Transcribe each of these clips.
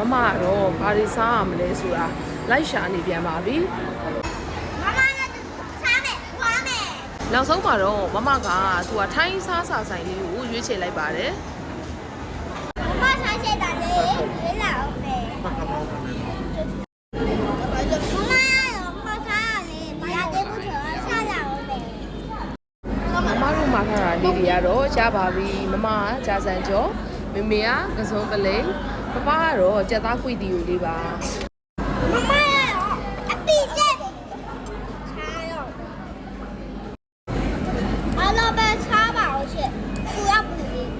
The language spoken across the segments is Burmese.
မမတော့ဘာတွေစားရမလဲဆိုတာလိုက်ရှာနေပြန်ပါပြီမမကစားမယ်ဝါမယ်နောက်ဆုံးမှာတော့မမကသူကထိုင်းစားစာဆိုင်လေးကိုရွေးချယ်လိုက်ပါတယ်မမစားချင်တာလေရွေးလာအောင်ပဲမမစားချင်မှာထားတာလေးတွေကတော့ရပါပြီမမကဂျာဆန်ကျော်မေမေကကစုံကလေး ပပကတော့ကြက်သားခွေတီကိုလေးပါမမရောအပိကျက်ချားရောအလောပဲချားပါအောင်ရှင့်သူရပူလေး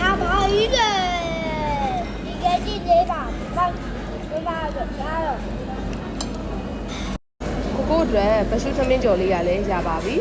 ညာပါဤတယ်ဒီကဲကြည့်သေးပါဘာဘာကြားရော ကိုအတွက်ပရှုသမင်းကျော်လေးရလဲရပါပြီ